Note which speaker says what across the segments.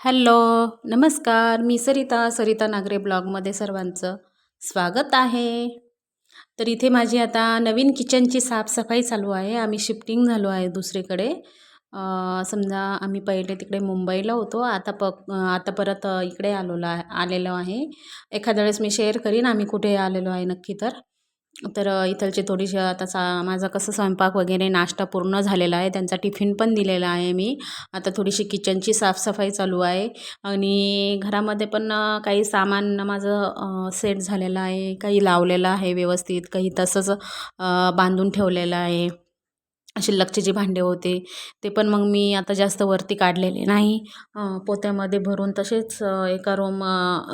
Speaker 1: Hello नमस्कार. मी सरिता सरिता नागरे ब्लॉगमध्ये सर्वांचं स्वागत आहे. तर इथे माझी आता नवीन किचनची साफसफाई चालू आहे. आम्ही शिफ्टिंग झालो आहे दुसरीकडे. समजा आम्ही पहिले तिकडे मुंबईला होतो. आता प आता परत इकडे आलेलो आलेलो आहे. एखाद्या वेळेस मी शेअर करीन. आम्ही कुठे आलेलो आहे नक्की तर. तर इथलचे थोडीशी आता सा माझा कसं स्वयंपाक वगैरे नाश्ता पूर्ण झालेला आहे. त्यांचा टिफिन पण दिलेला आहे मी. आता थोडीशी किचनची साफसफाई चालू आहे. आणि घरामध्ये पण काही सामान माझं सेट झालेलं आहे. काही लावलेलं आहे व्यवस्थित. काही तसंच बांधून ठेवलेलं आहे. शिल्लकचे जे भांडे होते ते पण मग मी आता जास्त वरती काढलेले नाही. पोत्यामध्ये भरून तसेच एका रूम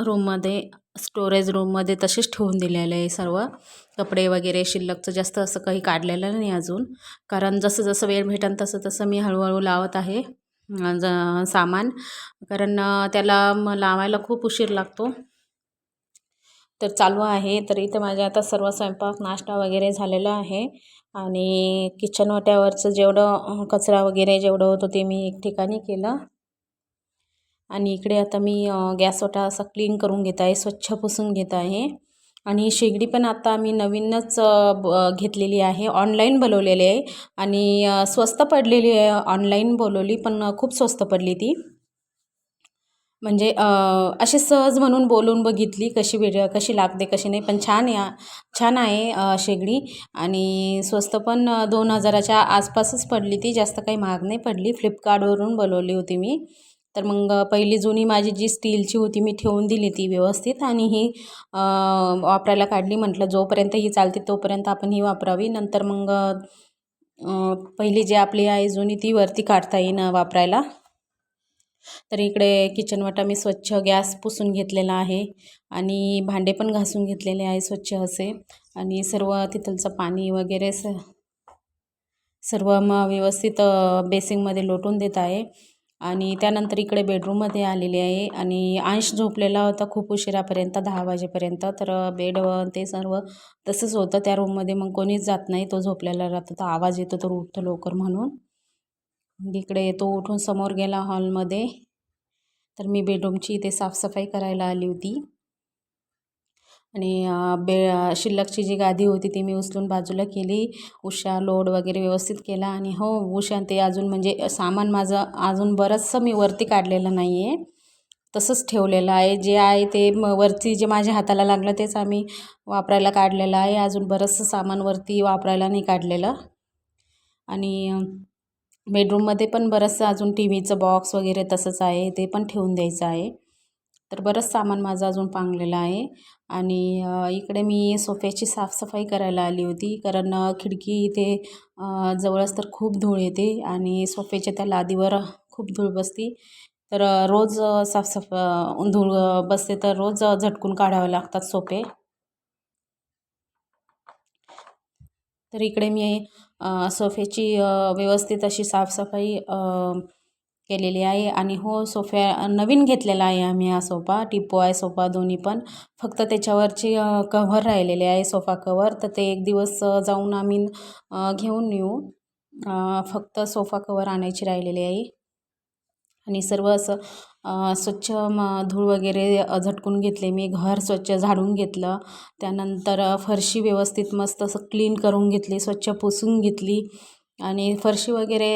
Speaker 1: रूममध्ये स्टोरेज रूममध्ये तसेच ठेवून दिलेले आहे सर्व. कपडे वगैरे शिल्लकचं जास्त असं काही काढलेलं नाही अजून. कारण जसं जसं वेळ भेटेल तसं तसं मी हळूहळू लावत आहे ज सामान. कारण त्याला मग लावायला खूप उशीर लागतो. तर चालू आहे. तर इथं माझ्या आता सर्व स्वयंपाक नाश्ता वगैरे झालेला आहे. आणि किचन वाट्यावरचं जेवढं कचरा वगैरे जेवढं होतं ते मी एक ठिकाणी केलं. आणि इकडे आता मी अ, गॅस ओटा असा क्लीन करून घेत आहे स्वच्छ पुसून घेत आहे. आणि शेगडी पण आता आम्ही नवीनच ब घेतलेली आहे ऑनलाईन बोलवलेली आहे. आणि स्वस्त पडलेली आहे ऑनलाईन बोलवली पण खूप स्वस्त पडली ती. म्हणजे अशी सहज म्हणून बोलून बघितली कशी वेळ कशी लागते कशी नाही पण छान या छान आहे शेगडी. आणि स्वस्त पण दोन हजाराच्या आसपासच पडली ती जास्त काही महाग नाही पडली. फ्लिपकार्टवरून बोलवली होती मी. तर मग पहिली जुनी माझी जी स्टीलची होती मी ठेवून दिली ती व्यवस्थित आणि ही वापरायला काढली. म्हटलं जोपर्यंत ही चालते तोपर्यंत आपण ही वापरावी. नंतर मग पहिली जी आपली आहे जुनी ती वरती काढता येईन वापरायला. तर इकडे किचनवटा मी स्वच्छ गॅस पुसून घेतलेला आहे आणि भांडे पण घासून घेतलेले आहे स्वच्छ असे. आणि सर्व तिथलचं पाणी वगैरे स सर्व मग व्यवस्थित बेसिंगमध्ये लोटून देत आहे. आणि त्यानंतर इकडे बेडरूममध्ये आलेली आहे. आणि अंश झोपलेला होता खूप उशिरापर्यंत दहा वाजेपर्यंत. तर बेड ते सर्व तसंच होतं. त्या रूममध्ये मग कोणीच जात नाही. तो झोपलेला राहतो. तर आवाज येतो तर उठतो लवकर म्हणून. इकडे तो उठून समोर गेला हॉलमध्ये तर मी बेडरूमची इथे साफसफाई करायला आली होती. आणि बे शिल्लकची जी गादी होती ती मी उचलून बाजूला केली. उशा लोड वगैरे व्यवस्थित केला आणि हो उशा ते अजून म्हणजे सामान माझं अजून बरंचसं मी वरती काढलेलं नाही आहे तसंच ठेवलेलं आहे. जे आहे ते म वरती जे माझ्या हाताला लागलं तेच आम्ही वापरायला काढलेलं आहे. अजून बरंचसं सामान वरती वापरायला नाही काढलेलं. आणि बेडरूममध्ये पण बरंचसं अजून टी व्हीचं बॉक्स वगैरे तसंच आहे. ते पण ठेवून द्यायचं आहे. तर बरंच सामान माझं अजून पांगलेलं आहे. आणि इकडे मी सोफ्याची साफसफाई करायला आली होती. कारण खिडकी इथे जवळच तर खूप धूळ येते आणि सोफ्याच्या त्या लादीवर खूप धूळ बसती. तर रोज साफसफ धूळ बसते तर रोज झटकून काढावे लागतात सोफे तर इकडे मी सोफ्याची व्यवस्थित अशी साफसफाई केलेली आहे. आणि हो सोफ्या नवीन घेतलेला आहे आम्ही हा सोफा. टिपो आहे सोफा दोन्ही पण. फक्त त्याच्यावरची कव्हर राहिलेले आहे सोफा कवर तर ते एक दिवस जाऊन आम्ही घेऊन येऊ. फक्त सोफा कवर आणायची राहिलेली आहे. आणि सर्व असं स्वच्छ म धूळ वगैरे झटकून घेतले. मी घर स्वच्छ झाडून घेतलं. त्यानंतर फरशी व्यवस्थित मस्त असं क्लीन करून घेतली. स्वच्छ पुसून घेतली. आणि फरशी वगैरे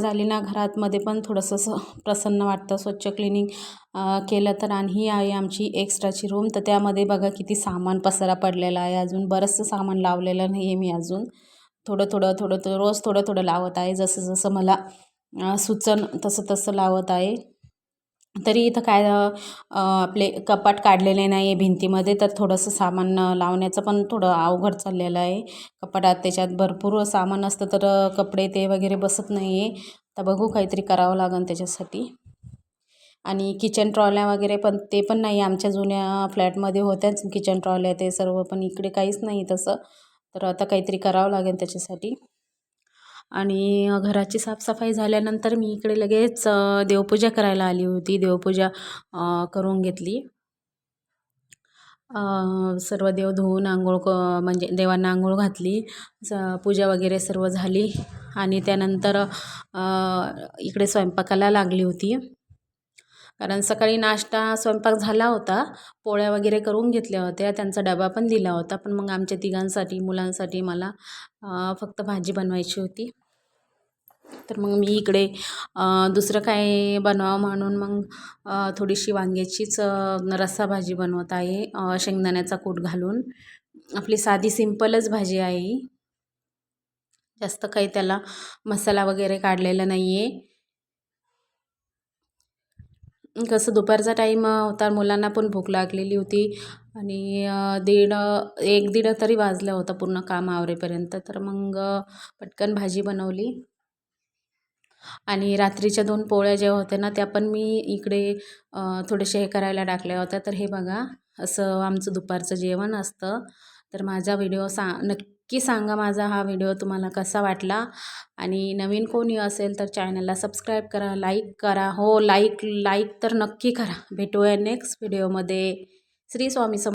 Speaker 1: झाली ना घरातमध्ये पण थोडंसं असं प्रसन्न वाटतं स्वच्छ क्लिनिंग केलं तर. आणि ही आहे आमची एक्स्ट्राची रूम. तर त्यामध्ये बघा किती सामान पसारा पडलेला आहे. अजून बरंचसं सामान लावलेलं नाही आहे मी अजून. थोडं थोडं थोडं थोडं रोज थोडं थोडं लावत आहे. जसं जसं मला सुचन तसं तसं लावत आहे. तरी इथं काय आपले कपाट काढलेले नाही आहे भिंतीमध्ये तर थोडंसं सामान लावण्याचं पण थोडं अवघड चाललेलं आहे. कपाटात त्याच्यात भरपूर सामान असतं तर कपडे ते वगैरे बसत नाही आहे तर बघू काहीतरी करावं लागेल त्याच्यासाठी. आणि किचन ट्रॉल्या वगैरे पण ते पण नाही आमच्या जुन्या फ्लॅटमध्ये होत्याच किचन ट्रॉल्या ते सर्व पण इकडे काहीच नाही तसं. तर आता काहीतरी करावं लागेल त्याच्यासाठी. आणि घराची साफसफाई झाल्यानंतर मी इकडे लगेच देवपूजा करायला आली होती. देवपूजा करून घेतली. सर्व देव धुवून आंघोळ क म्हणजे देवांना आंघोळ घातली. स पूजा वगैरे सर्व झाली. आणि त्यानंतर इकडे स्वयंपाकाला लागली होती. कारण सकाळी नाश्ता स्वयंपाक झाला होता पोळ्या वगैरे करून घेतल्या होत्या त्यांचा डबा पण दिला होता पण मग आमच्या तिघांसाठी मुलांसाठी मला फक्त भाजी बनवायची होती. तर मग मी इकडे दुसरं काय बनवावं म्हणून मग थोडीशी वांग्याचीच रस्सा भाजी बनवत आहे शेंगदाण्याचा कूट घालून. आपली साधी सिंपलच भाजी आहे जास्त काही त्याला मसाला वगैरे काढलेला नाही आहे कसं दुपारचा टाईम होता. मुलांना पण भूक लागलेली होती. आणि दीड एक दीड तरी वाजला होता पूर्ण काम आवरेपर्यंत. तर मग पटकन भाजी बनवली. आणि रात्रीच्या दोन पोळ्या ज्या होत्या ना त्या पण मी इकडे थोडेसे हे करायला टाकल्या होत्या. तर हे बघा असं आमचं दुपारचं जेवण असतं. तर माझा व्हिडिओ सा नक्की सांगा माझा हा व्हिडिओ तुम्हाला कसा वाटला. आणि नवीन कोणी असेल तर चॅनलला सबस्क्राईब करा लाईक करा. हो लाईक लाईक तर नक्की करा. भेटूया नेक्स्ट व्हिडिओमध्ये. श्री स्वामी सम